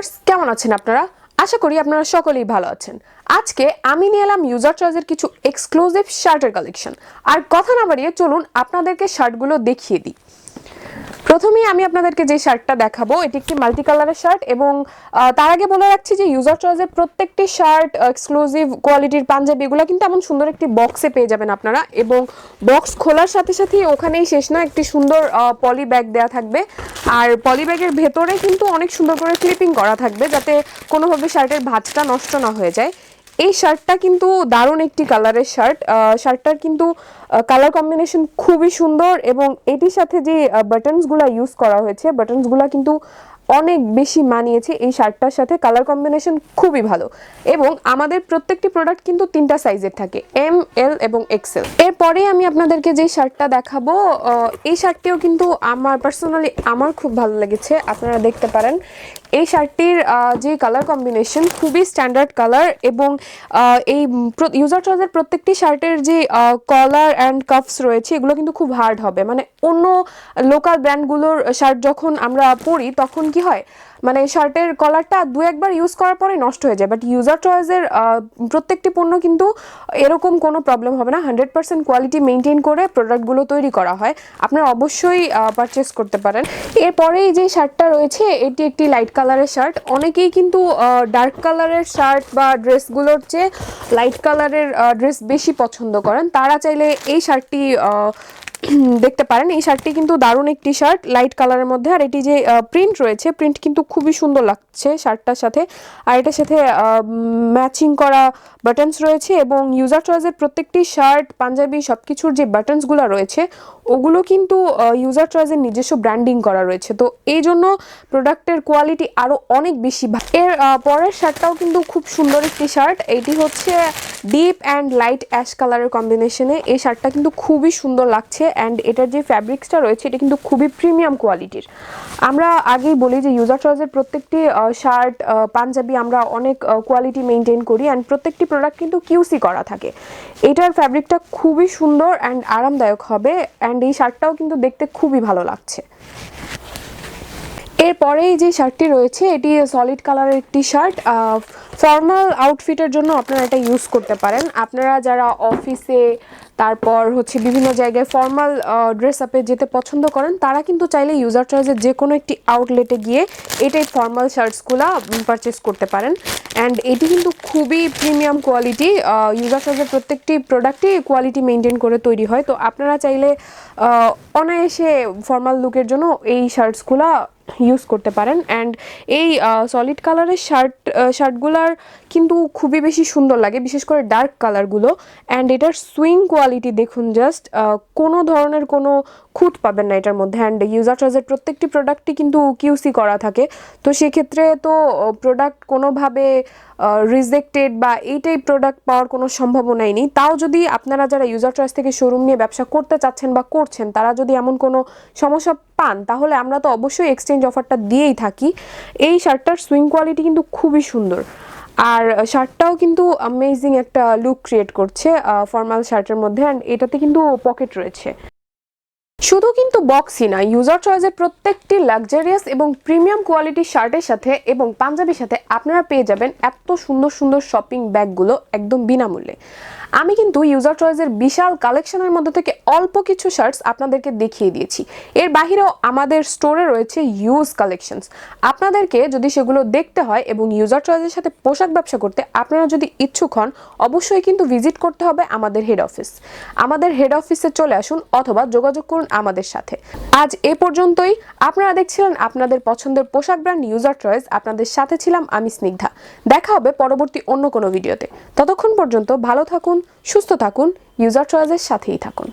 Viewers, কেমন আছেন আপনারা? আশা করি আপনারা সকলেই ভালো আছেন। আজকে আমি নিয়ে এলাম ইউজার চয়েসের কিছু এক্সক্লুসিভ শার্টের কালেকশন আর কথা না বাড়িয়ে চলুন আপনাদেরকে শার্টগুলো দেখিয়ে দিই। প্রথমেই আমি আপনাদেরকে যে শার্টটা দেখাবো, এটি একটি মাল্টি কালারের শার্ট এবং তার আগে বলে রাখছি যে ইউজার চয়েসের প্রত্যেকটি শার্ট এক্সক্লুসিভ কোয়ালিটির পাঞ্জাবি এগুলো কিন্তু এমন সুন্দর একটি বক্সে পেয়ে যাবেন আপনারা এবং বক্স খোলার সাথে সাথে ওখানেই শেষ না একটি সুন্দর পলি ব্যাগ দেওয়া থাকবে। আর পলি ব্যাগের ভেতরে কিন্তু অনেক সুন্দর করে ক্লিপিং করা থাকবে যাতে কোনোভাবে শার্টের ভাঁজটা নষ্ট না হয়ে যায়। এই শার্টটা কিন্তু দারুণ একটি কালারের শার্ট শার্টটার কিন্তু কালার কম্বিনেশন খুবই সুন্দর এবং এটির সাথে যে বাটনসগুলো ইউজ করা হয়েছে বাটনসগুলো কিন্তু অনেক বেশি মানিয়েছে এই শার্টটার সাথে। কালার কম্বিনেশন খুবই ভালো। এবং আমাদের প্রত্যেকটি প্রোডাক্ট কিন্তু তিনটা সাইজের থাকে এম এল এবং এক্সেল এরপরে আমি আপনাদেরকে যে শার্টটা দেখাবো এই শার্টটিও কিন্তু আমার পার্সোনালি আমার খুব ভালো লেগেছে, আপনারা দেখতে পারেন। এই শার্টটির যে কালার কম্বিনেশন খুবই স্ট্যান্ডার্ড কালার এবং এই ইউজার চয়েসের প্রত্যেকটি শার্টের যে কলার অ্যান্ড কাফস রয়েছে, এগুলো কিন্তু খুব হার্ড হবে। মানে অন্য লোকাল ব্র্যান্ডগুলোর শার্ট যখন আমরা পরি, তখন কি হয় মানে শার্টের কলারটা দু একবার ইউজ করার পরে নষ্ট হয়ে যায় বাট ইউজার চয়েসের প্রত্যেকটি পণ্য কিন্তু এরকম কোনো প্রবলেম হবে না। হান্ড্রেড পার্সেন্ট কোয়ালিটি মেনটেন করে প্রোডাক্টগুলো তৈরি করা হয়। আপনারা অবশ্যই পারচেস করতে পারেন। এরপরে এই যে শার্টটা রয়েছে, এটি একটি লাইট কালারের শার্ট। অনেকেই কিন্তু ডার্ক কালারের শার্ট বা ড্রেসগুলোর চেয়ে লাইট কালারের ড্রেস বেশি পছন্দ করেন। তারা চাইলে এই শার্টটি দেখতে পারেন। এই শার্টটি কিন্তু দারুণ একটি শার্ট লাইট কালারের মধ্যে। আর এটি যে প্রিন্ট রয়েছে প্রিন্ট কিন্তু খুবই সুন্দর লাগছে শার্টটার সাথে। আর এটার সাথে ম্যাচিং করা বাটনস রয়েছে এবং ইউজার চয়েসের প্রত্যেকটি শার্ট, পাঞ্জাবি সব কিছুর যে বাটনসগুলো রয়েছে, ওগুলো কিন্তু ইউজার চয়েসের নিজস্ব ব্র্যান্ডিং করা রয়েছে। তো এই জন্য প্রোডাক্টের কোয়ালিটি আরও অনেক বেশি এর পরের শার্টটাও কিন্তু খুব সুন্দর একটি শার্ট। এটি হচ্ছে ডিপ অ্যান্ড লাইট অ্যাশ কালারের কম্বিনেশনে এই শার্টটা কিন্তু খুবই সুন্দর লাগছে অ্যান্ড এটার যে ফ্যাব্রিক্সটা রয়েছে, এটা কিন্তু খুবই প্রিমিয়াম কোয়ালিটির আমরা আগেই বলি যে ইউজার চয়েসের প্রত্যেকটি শার্ট পাঞ্জাবি আমরা অনেক কোয়ালিটি মেনটেন করি অ্যান্ড প্রত্যেকটি প্রোডাক্ট কিন্তু কিউসি করা থাকে। এটার ফ্যাব্রিকটা খুবই সুন্দর অ্যান্ড আরামদায়ক হবে অ্যান্ড এই শার্টটাও কিন্তু দেখতে খুবই ভালো লাগছে। এরপরে এই যে শার্টটি রয়েছে, এটি সলিড কালারের একটি শার্ট ফর্মাল আউটফিটের জন্য আপনারা এটা ইউজ করতে পারেন। আপনারা যারা অফিসে তারপর হচ্ছে বিভিন্ন জায়গায় ফর্মাল ড্রেস আপে যেতে পছন্দ করেন, তারা কিন্তু চাইলে ইউজার চয়েসের যে কোনো একটি আউটলেটে গিয়ে এটাই ফর্মাল শার্টসগুলো পারচেস করতে পারেন। অ্যান্ড এটি কিন্তু খুবই প্রিমিয়াম কোয়ালিটি ইউজার চয়েসের প্রত্যেকটি প্রোডাক্টই কোয়ালিটি মেনটেন করে তৈরি হয়। তো আপনারা চাইলে অনায়াসে ফর্মাল লুকের জন্য এই শার্টসগুলো ইউজ করতে পারেন। অ্যান্ড এই সলিড কালারের শার্ট শার্টগুলার কিন্তু খুবই বেশি সুন্দর লাগে, বিশেষ করে ডার্ক কালারগুলো অ্যান্ড এটার সুইং কোয়ালিটি দেখুন জাস্ট কোনো ধরনের কোনো খুঁত পাবেন না এটার মধ্যে। অ্যান্ড ইউজার চয়েসের প্রত্যেকটি প্রোডাক্টই কিন্তু কিউসি করা থাকে। তো সেক্ষেত্রে তো প্রোডাক্ট কোনোভাবে রিজেক্টেড বা এইটাই প্রোডাক্ট পাওয়ার কোনো সম্ভাবনাই নেই। তাও যদি আপনারা যারা ইউজার চয়েস থেকে শোরুম নিয়ে ব্যবসা করতে চাচ্ছেন বা করছেন, তারা যদি এমন কোনো সমস্যা পান, তাহলে আমরা তো অবশ্যই এক্সচেঞ্জ অফারটা দিয়েই থাকি, এই শার্টটার সুইং কোয়ালিটি কিন্তু খুবই সুন্দর। আর শার্টটাও কিন্তু অ্যামেজিং একটা লুক ক্রিয়েট করছে ফর্মাল শার্টের মধ্যে অ্যান্ড এটাতে কিন্তু পকেট রয়েছে। শুধু কিন্তু বক্সই না ইউজার চয়েসের প্রত্যেকটি লাক্সারিয়াস এবং প্রিমিয়াম কোয়ালিটির শার্টের সাথে এবং পাঞ্জাবির সাথে আপনারা পেয়ে যাবেন এত সুন্দর সুন্দর শপিং ব্যাগগুলো একদম বিনামূল্যে। আমি কিন্তু ইউজার চয়েসের বিশাল কালেকশনের মধ্যে থেকে অল্প কিছু শার্টস আপনাদেরকে দেখিয়ে দিয়েছি। এর বাহিরেও আমাদের স্টোরে রয়েছে ইউজ কালেকশনস আপনাদেরকে যদি সেগুলো দেখতে হয় এবং ইউজার চয়েসের সাথে পোশাক ব্যবসা করতে আপনারা যদি ইচ্ছুক হন, অবশ্যই কিন্তু ভিজিট করতে হবে আমাদের হেড অফিস আমাদের হেড অফিসে চলে আসুন অথবা যোগাযোগ করুন আমাদের সাথে। আজ এ পর্যন্তই। আপনারা দেখছিলেন আপনাদের পছন্দের পোশাক ব্র্যান্ড ইউজার চয়েস আপনাদের সাথে ছিলাম আমি স্নিগ্ধা। দেখা হবে পরবর্তী অন্য কোনো ভিডিওতে ততক্ষণ পর্যন্ত ভালো থাকুন সুস্থ থাকুন ইউজার চয়েসের সাথেই থাকুন।